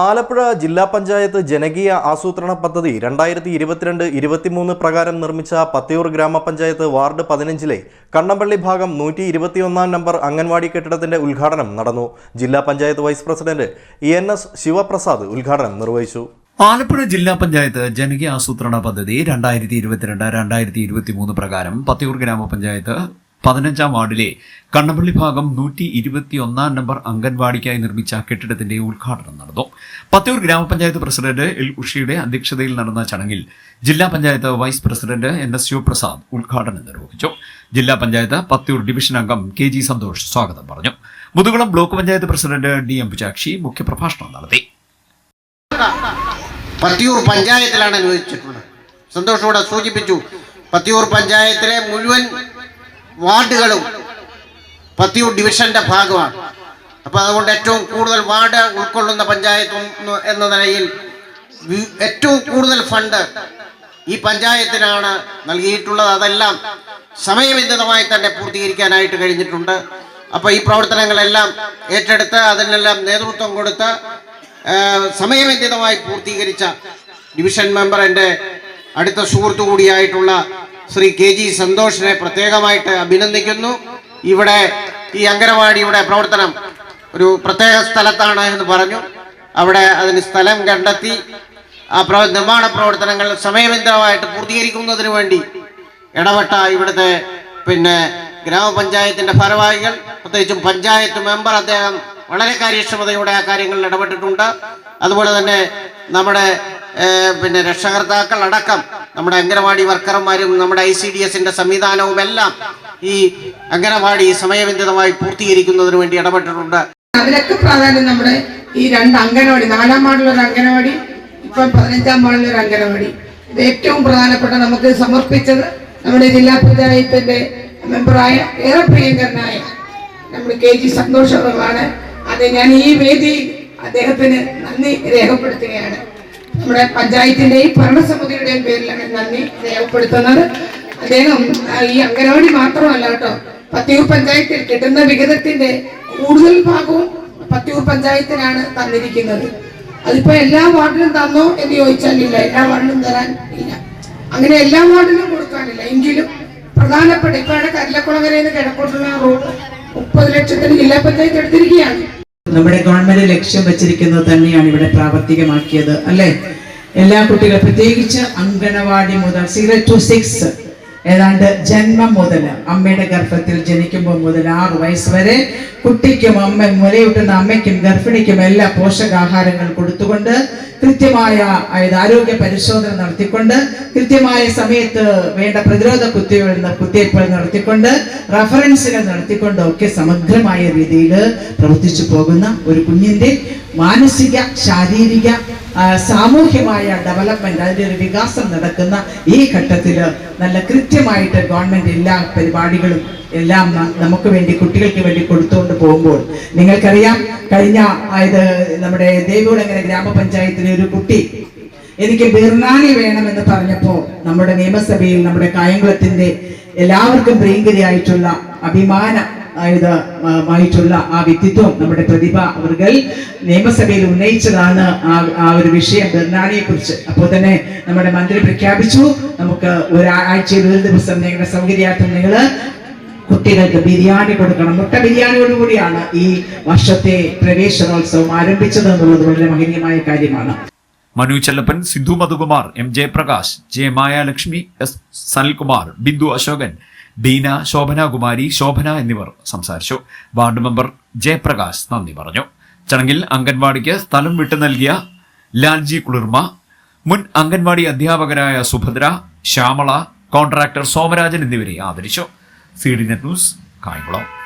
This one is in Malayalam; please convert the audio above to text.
ആലപ്പുഴ ജില്ലാ പഞ്ചായത്ത് ജനകീയ ആസൂത്രണ പദ്ധതി രണ്ടായിരത്തി ഇരുപത്തിരണ്ട് ഇരുപത്തിമൂന്ന് പ്രകാരം നിർമ്മിച്ച പത്തിയൂർ ഗ്രാമപഞ്ചായത്ത് വാർഡ് പതിനഞ്ചിലെ കണ്ണമ്പള്ളി ഭാഗം നൂറ്റി ഇരുപത്തിയൊന്നാം നമ്പർ അംഗൻവാടി കെട്ടിടത്തിന്റെ ഉദ്ഘാടനം നടന്നു. ജില്ലാ panchayat vice president E N S Sivaprasad ഉദ്ഘാടനം നിർവഹിച്ചു. ആലപ്പുഴ ജില്ലാ പഞ്ചായത്ത് ജനകീയ ആസൂത്രണ പദ്ധതി രണ്ടായിരത്തി ഇരുപത്തിരണ്ട് രണ്ടായിരത്തി ഇരുപത്തി മൂന്ന് പ്രകാരം പത്തിയൂർ ഗ്രാമപഞ്ചായത്ത് പതിനഞ്ചാം വാർഡിലെ കണ്ണപ്പള്ളി ഭാഗം നൂറ്റി ഇരുപത്തി ഒന്നാം നമ്പർ അംഗൻവാടിക്കായി നിർമ്മിച്ച കെട്ടിടത്തിന്റെ ഉദ്ഘാടനം നടന്നു. പത്തൂർ ഗ്രാമപഞ്ചായത്ത് പ്രസിഡന്റ് എൽ ഉഷിയുടെ അധ്യക്ഷതയിൽ നടന്ന ചടങ്ങിൽ ജില്ലാ panchayat vice president N S Sivaprasad ഉദ്ഘാടനം നിർവഹിച്ചു. ജില്ലാ പഞ്ചായത്ത് പത്തൂർ ഡിവിഷൻ അംഗം കെ ജി സന്തോഷ് സ്വാഗതം പറഞ്ഞു. Muthukulam block panchayat president D M Pujakshi മുഖ്യപ്രഭാഷണം നടത്തി. പത്തിയൂർ പഞ്ചായത്തിലാണ് അനുവദിച്ചിട്ടുള്ളത്. സന്തോഷോടെ സൂചിപ്പിച്ചു. പത്തിയൂർ പഞ്ചായത്തിലെ മുഴുവൻ വാർഡുകളും പത്തിയൂർ ഡിവിഷന്റെ ഭാഗമാണ്. അപ്പൊ അതുകൊണ്ട് ഏറ്റവും കൂടുതൽ വാർഡ് ഉൾക്കൊള്ളുന്ന പഞ്ചായത്ത് എന്ന നിലയിൽ ഏറ്റവും കൂടുതൽ ഫണ്ട് ഈ പഞ്ചായത്തിനാണ് നൽകിയിട്ടുള്ളത്. അതെല്ലാം സമയബന്ധിതമായി തന്നെ പൂർത്തീകരിക്കാനായിട്ട് കഴിഞ്ഞിട്ടുണ്ട്. അപ്പൊ ഈ പ്രവർത്തനങ്ങളെല്ലാം ഏറ്റെടുത്ത് അതിനെല്ലാം നേതൃത്വം കൊടുത്ത് സമയബന്ധിതമായി പൂർത്തീകരിച്ച ഡിവിഷൻ മെമ്പർ എന്റെ അടുത്ത സുഹൃത്തു കൂടിയായിട്ടുള്ള ശ്രീ കെ ജി സന്തോഷിനെ പ്രത്യേകമായിട്ട് അഭിനന്ദിക്കുന്നു. ഇവിടെ ഈ അംഗനവാടിയുടെ പ്രവർത്തനം ഒരു പ്രത്യേക സ്ഥലത്താണ് എന്ന് പറഞ്ഞു. അവിടെ അതിന് സ്ഥലം കണ്ടെത്തി. ആ പ്രവ നിർമ്മാണ പ്രവർത്തനങ്ങൾ സമയബന്ധിതമായിട്ട് പൂർത്തീകരിക്കുന്നതിന് വേണ്ടി ഇടപെട്ട ഇവിടുത്തെ പിന്നെ ഗ്രാമപഞ്ചായത്തിന്റെ ഭാരവാഹികൾ പ്രത്യേകിച്ചും പഞ്ചായത്ത് മെമ്പർ അദ്ദേഹം വളരെ കാര്യക്ഷമതയോടെ ആ കാര്യങ്ങളിൽ ഇടപെട്ടിട്ടുണ്ട്. അതുപോലെ തന്നെ നമ്മുടെ പിന്നെ രക്ഷകർത്താക്കൾ അടക്കം നമ്മുടെ അംഗനവാടി വർക്കർമാരും നമ്മുടെ ഐ സി ഡി എസിന്റെ സംവിധാനവും എല്ലാം ഈ അംഗനവാടി സമയബന്ധിതമായി പൂർത്തീകരിക്കുന്നതിന് വേണ്ടി ഇടപെട്ടിട്ടുണ്ട്. അതിലൊക്കെ പ്രാധാന്യം നമ്മുടെ ഈ രണ്ട് അംഗനവാടി നാലാം വാർഡിലൊരു അംഗനവാടി ഇപ്പൊ പതിനഞ്ചാം വാർഡിലൊരു അംഗനവാടി. ഇത് ഏറ്റവും പ്രധാനപ്പെട്ട നമുക്ക് സമർപ്പിച്ചത് നമ്മുടെ ജില്ലാ പഞ്ചായത്തിന്റെ മെമ്പറായ ഏറെ പ്രിയങ്കരനായ നമ്മുടെ കെ ജി സന്തോഷമാണ് അത് ഞാൻ ഈ വേദിയിൽ അദ്ദേഹത്തിന് നന്ദി രേഖപ്പെടുത്തുകയാണ്. നമ്മുടെ പഞ്ചായത്തിന്റെയും ഭരണസമിതിയുടെയും പേരിലാണ് നന്ദി രേഖപ്പെടുത്തുന്നത്. അദ്ദേഹം ഈ അംഗനവാടി മാത്രമല്ല കേട്ടോ പത്തിയൂർ പഞ്ചായത്തിൽ കിട്ടുന്ന വിഹിതത്തിന്റെ കൂടുതൽ ഭാഗവും പത്തിയൂർ പഞ്ചായത്തിനാണ് തന്നിരിക്കുന്നത്. അതിപ്പോ എല്ലാ വാർഡിലും തന്നോ എന്ന് ചോദിച്ചാൽ ഇല്ല എല്ലാ വാർഡിലും തരാൻ ഇല്ല. അങ്ങനെ എല്ലാ വാർഡിലും കൊടുക്കാനില്ല. എങ്കിലും പ്രധാനപ്പെട്ട ഇപ്പൊ നിന്ന് കിഴക്കോട്ടുള്ള റോഡ് മുപ്പത് ലക്ഷത്തിന് ജില്ലാ പഞ്ചായത്ത് എടുത്തിരിക്കുകയാണ്. നമ്മുടെ ഗവൺമെന്റ് ലക്ഷ്യം വെച്ചിരിക്കുന്നത് തന്നെയാണ് ഇവിടെ പ്രാവർത്തികമാക്കിയത് അല്ലെ? എല്ലാ കുട്ടികളും പ്രത്യേകിച്ച് അങ്കണവാടി മുതൽ സീറോ ടു സിക്സ് ഏതാണ്ട് ജന്മം മുതൽ അമ്മയുടെ ഗർഭത്തിൽ ജനിക്കുമ്പോൾ മുതൽ ആറ് വയസ്സ് വരെ കുട്ടിക്കും അമ്മ മുലയൂട്ടുന്ന അമ്മയ്ക്കും ഗർഭിണിക്കും എല്ലാ പോഷകാഹാരങ്ങൾ കൊടുത്തുകൊണ്ട് കൃത്യമായ അതായത് ആരോഗ്യ പരിശോധന നടത്തിക്കൊണ്ട് കൃത്യമായ സമയത്ത് വേണ്ട പ്രതിരോധ കുത്തിവെള്ള കുത്തിവയ്പ്പുകൾ നടത്തിക്കൊണ്ട് റഫറൻസുകൾ നടത്തിക്കൊണ്ട് ഒക്കെ സമഗ്രമായ രീതിയിൽ പ്രവർത്തിച്ചു പോകുന്ന ഒരു കുഞ്ഞിന്റെ മാനസിക ശാരീരിക സാമൂഹ്യമായ ഡെവലപ്മെന്റ് അതിന്റെ ഒരു വികാസം നടക്കുന്ന ഈ ഘട്ടത്തിൽ നല്ല കൃത്യമായിട്ട് ഗവൺമെന്റ് എല്ലാ പരിപാടികളും എല്ലാം നമുക്ക് വേണ്ടി കുട്ടികൾക്ക് വേണ്ടി കൊടുത്തുകൊണ്ട് പോകുമ്പോൾ നിങ്ങൾക്കറിയാം കഴിഞ്ഞ ഇത് നമ്മുടെ ദേവികുളങ്ങര ഗ്രാമപഞ്ചായത്തിലെ ഒരു കുട്ടി എനിക്ക് ബിർനാനി വേണമെന്ന് പറഞ്ഞപ്പോൾ നമ്മുടെ നിയമസഭയിൽ നമ്മുടെ കായംകുളത്തിന്റെ എല്ലാവർക്കും പ്രിയങ്കരിയായിട്ടുള്ള അഭിമാന ഇത് മായിട്ടുള്ള ആ വ്യക്തിത്വം നമ്മുടെ പ്രതിഭ അവർ നിയമസഭയിൽ ഉന്നയിച്ചതാണ് ആ ഒരു വിഷയം ബെർണാണിയെ കുറിച്ച് അപ്പോൾ തന്നെ നമ്മുടെ മന്ത്രി പ്രഖ്യാപിച്ചു നമുക്ക് ഒരാഴ്ചയിൽ ഒരു ദിവസം നിങ്ങളുടെ സൗകര്യാർത്ഥം നിങ്ങൾ കുട്ടികൾക്ക് ബിരിയാണി കൊടുക്കണം. മുട്ട ബിരിയാണിയോടുകൂടിയാണ് ഈ വർഷത്തെ പ്രവേശനോത്സവം ആരംഭിച്ചത് എന്നുള്ളത് വളരെ മഹനീയമായ കാര്യമാണ്. Manu Chellappan Sindhu Madhukumar M Jayaprakash J Mayalakshmi S Sanalkumar Bindu Ashokan Beena Shobhanakumari Shobhana എന്നിവർ സംസാരിച്ചു. വാർഡ് മെമ്പർ ജയപ്രകാശ് നന്ദി പറഞ്ഞു. ചടങ്ങിൽ അംഗൻവാടിക്ക് സ്ഥലം വിട്ടു നൽകിയ ലാൽജി കുളിർമ മുൻ അംഗൻവാടി അധ്യാപകരായ സുഭദ്ര ശ്യാമള കോൺട്രാക്ടർ സോമരാജൻ എന്നിവരെ ആദരിച്ചു. C D net news Kayamkulam.